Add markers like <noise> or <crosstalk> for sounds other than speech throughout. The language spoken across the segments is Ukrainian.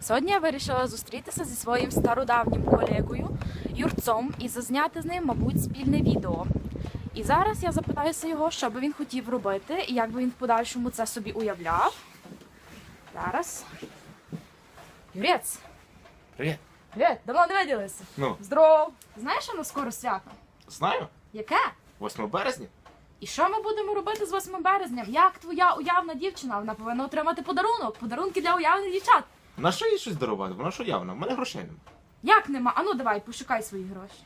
Сьогодні я вирішила зустрітися зі своїм стародавнім колегою Юрцом і зазняти з ним, мабуть, спільне відео. І зараз я запитаюся його, що би він хотів робити і як би він в подальшому це собі уявляв. Зараз. Юрець, Привіт. привіт, давно не виділися. Ну, Здоров! Знаєш, що на скоро свято? знаю. Яке? 8 березня. І що ми будемо робити з 8 березня? Як твоя уявна дівчина? Вона повинна отримати подарунок. Подарунки для уявних дівчат. На що їй щось дарувати? Вона що явно? В мене грошей нема. Як нема? Ану, давай, пошукай свої гроші.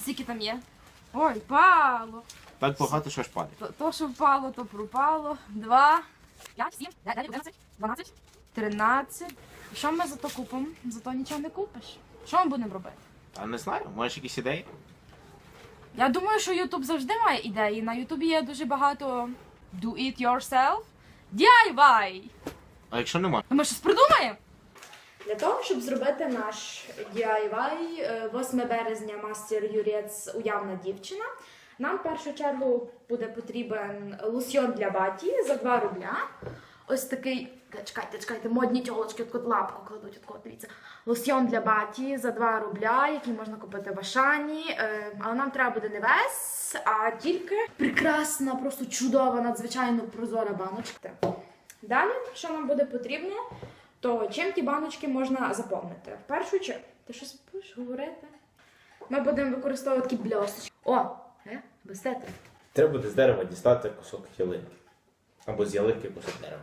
Скільки там є? Ой, впало. Так багато що ж падає. То, то, що впало, то пропало. Два, п'ять, сім, одинадцять, дванадцять, тринадцять. Що ми за то купимо? Зато нічого не купиш. Що ми будемо робити? А не знаю, маєш якісь ідеї? Я думаю, що Ютуб завжди має ідеї. На Ютубі є дуже багато do it yourself. DIY! А якщо нема? Ми щось придумаємо. Для того, щоб зробити наш DIY е, 8 березня мастер Юрець уявна дівчина, нам в першу чергу буде потрібен лосьйон для баті за 2 рубля. Ось такий, чекайте, чекайте, модні тьолочки, от лапку кладуть, от дивіться. Лосьйон для баті за 2 рубля, який можна купити в Ашані. Е, Але нам треба буде не весь, а тільки прекрасна, просто чудова, надзвичайно прозора баночка. Далі, що нам буде потрібно, то чим ті баночки можна заповнити? В першу чергу, ти щось будеш говорити? Ми будемо використовувати такі. О, е, без. Треба буде з дерева дістати кусок ялинки. Або з ялинки кусок дерева.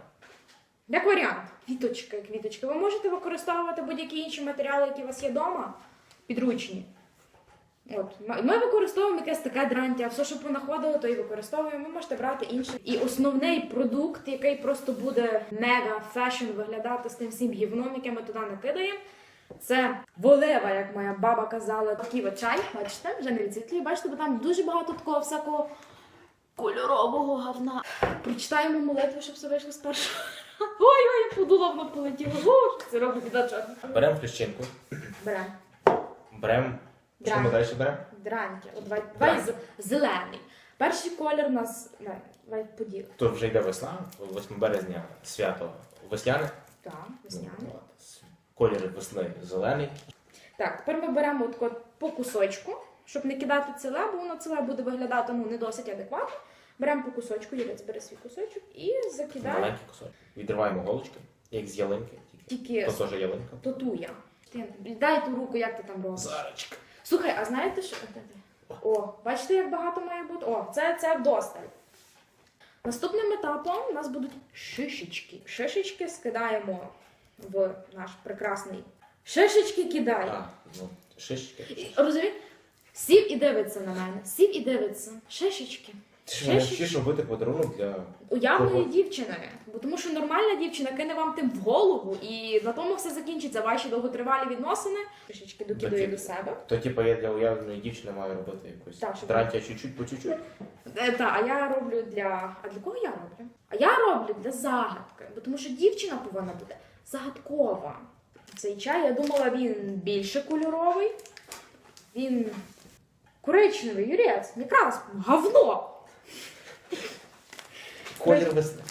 Як варіант, квіточки, квіточки. Ви можете використовувати будь-які інші матеріали, які у вас є вдома, підручні. От, ми- використовуємо якесь таке дрантя, все, що понаходили, то і використовуємо. Ви можете брати інше. І основний продукт, який просто буде мега фешн виглядати з тим всім гівном, яке ми туди накидаємо. Це волева, як моя баба казала, такий от чай. Бачите, вже не відсвітлює. Бачите, бо там дуже багато такого всякого кольорового говна. Прочитаємо молитву, щоб все вийшло з першого. <laughs> Ой, ой, подула воно полетіло. Це робить дача. Беремо хрещинку, Беремо. беремо. Що ми далі беремо? Дранки. От давай, давай з- зелений. Перший колір у нас. Давай, давай поділ. Тут вже йде весна, 8 березня свято весняне. Так, Ну, от, Колір весни зелений. Так, тепер ми беремо от, по кусочку, щоб не кидати ціле, бо воно ціле буде виглядати ну, не досить адекватно. Беремо по кусочку, Юрець бере свій кусочок і закидаємо Маленький кусок. Відриваємо голочки, як з ялинки. Тільки то теж ялинка. татуя. Ти дай ту руку, як ти там робиш. Зарочка. Слухай, а знаєте що? О, бачите, як багато має бути? О, це, це вдосталь. Наступним етапом у нас будуть шишечки. Шишечки скидаємо в наш прекрасний. Шишечки кидає. А, ну, шишечки. Розумієш? Сів і дивиться на мене. Сів і дивиться. Шишечки. Мене Шишечки. робити подарунок для. Уявної Кого? дівчини. Бо тому що нормальна дівчина кине вам тим в голову, і на тому все закінчиться. Ваші довготривалі відносини. Шишечки докидує до себе. То типу я для уявленої дівчини маю робити якусь Так, щоб- дрантя чуть-чуть по чуть-чуть. Е, Та, а я роблю для. А для кого я роблю? А я роблю для загадки. Бо тому що дівчина повинна бути загадкова. Цей чай, я думала, він більше кольоровий. Він коричневий, юрець, якраз говно. Колір весни.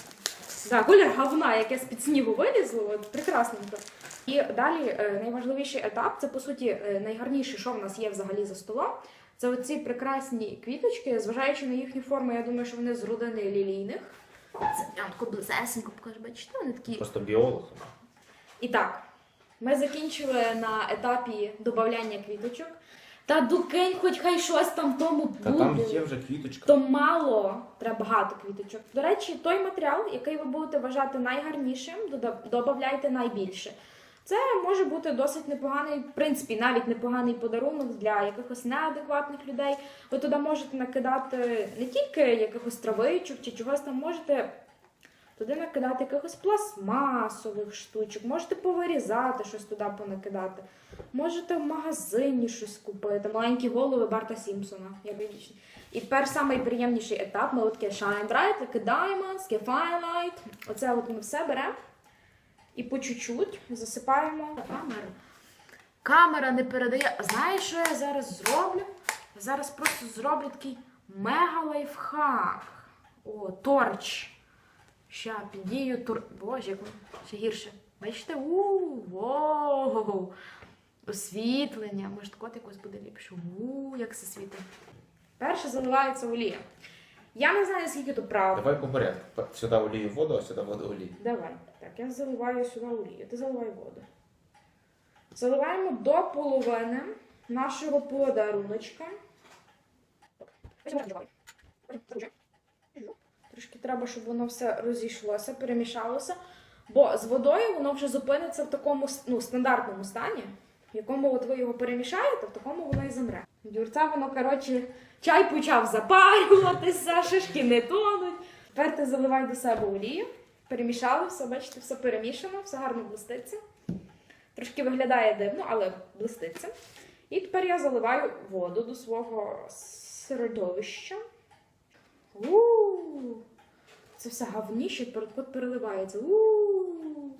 Да, колір говна, яке з-під снігу вилізло, от прекрасненько. І далі е, найважливіший етап це по суті е, найгарніше, що в нас є взагалі за столом. Це оці прекрасні квіточки, зважаючи на їхню форму, я думаю, що вони з родини лілійних. Це прям тако близесенько покажу, бачите, вони такі. Просто біолог. І так, ми закінчили на етапі додавання квіточок. Та докинь, хоч хай щось там в тому Та там є вже квіточка. То мало, треба багато квіточок. До речі, той матеріал, який ви будете вважати найгарнішим, дода- додавайте найбільше. Це може бути досить непоганий, в принципі, навіть непоганий подарунок для якихось неадекватних людей. Ви туди можете накидати не тільки якихось травичок чи чогось там, можете туди накидати якихось пластмасових штучок, можете повирізати щось туди понакидати. Можете в магазині щось купити, маленькі голови Барта Сімпсона, як вічні. І тепер найприємніший етап. Ми таке Shine Bright, таке Diamonds, таке Оце от ми все беремо і по чуть-чуть засипаємо камеру. Камера не передає. Знаєш, що я зараз зроблю? Я зараз просто зроблю такий мега лайфхак. О, торч. Ще під дією тур... Боже, як ще гірше. Бачите? воу! Освітлення. Може, кот якось буде ліпше. у як це світить. Перше заливається олія. Я не знаю, скільки тут правда. Давай по порядку. Сюди олію воду, а сюди воду олію. Давай. Так, я заливаю сюди олію. Ти заливай воду. Заливаємо до половини нашого подаруночка. Трошки треба, щоб воно все розійшлося, перемішалося. Бо з водою воно вже зупиниться в такому ну, стандартному стані, в якому от ви його перемішаєте, в такому воно і замре. Юрця воно, коротше, чай почав запарюватися, шишки не тонуть. Тепер ти заливай до себе олію. Перемішали все, бачите, все перемішано, все гарно блиститься. Трошки виглядає дивно, але блиститься. І тепер я заливаю воду до свого середовища. У-у-у. Це все гавніше, перед переливається. У-у-у.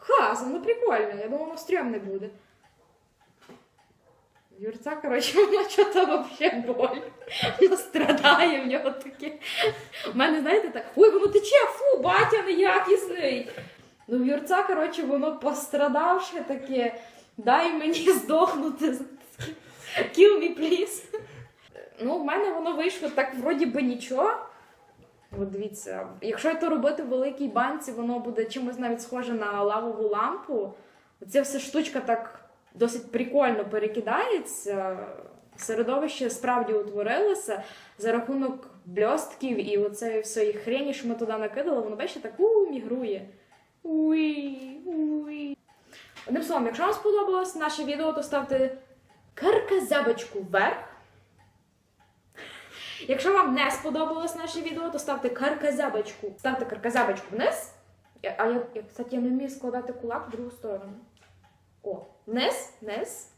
Ха, воно прикольно. Я думала, воно стрьомне буде. Юрця, коротше, <laughs> воно що-то взагалі боль. Воно страдає в нього таке. У мене, знаєте, так, ой, воно тече, фу, батя неякісний. Ну, в Юрця, коротше, воно пострадавше таке. Дай мені здохнути. Kill me, please. Ну, в мене воно вийшло так, вроді би нічого. От дивіться, якщо це робити в великій банці, воно буде чимось навіть схоже на лавову лампу. Ця вся штучка так досить прикольно перекидається. Середовище справді утворилося за рахунок бльостків і оцеї всієї хрені, що ми туди накидали, воно бачите, так у мігрує. Уй, уй. Одним словом, якщо вам сподобалось наше відео, то ставте карказябочку вверх. Якщо вам не сподобалось наше відео, то ставте карказябочку. Ставте карказябочку вниз. А я, я, кстати, я не вмію складати кулак в другу сторону. О, вниз, вниз,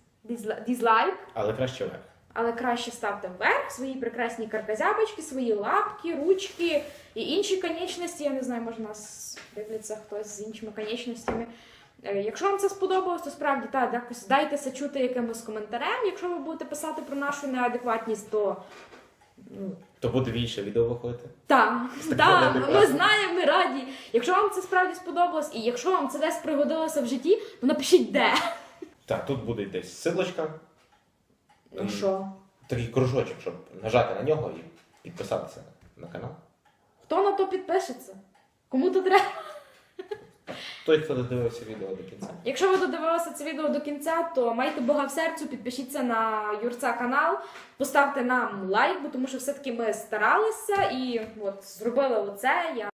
дізлайк. Але краще вверх. Але краще ставте вверх свої прекрасні карказябочки, свої лапки, ручки і інші конечності. Я не знаю, може нас дивляться хтось з іншими конечностями. Е, Якщо вам це сподобалось, то справді так, якось дайтеся чути якимось коментарем. Якщо ви будете писати про нашу неадекватність, то То буде більше відео виходити. так, так, ми знаємо, ми раді. Якщо вам це справді сподобалось, і якщо вам це десь пригодилося в житті, то напишіть де. Так, тут буде десь силочка, Ну що? такий кружочок, щоб нажати на нього і підписатися на канал. Хто на то підпишеться? Кому то треба? Той, хто додивився відео до кінця. Якщо ви додивилися це відео до кінця, то майте Бога в серцю, підпишіться на Юрця канал, поставте нам лайк, бо тому що все-таки ми старалися і от зробили оце. Я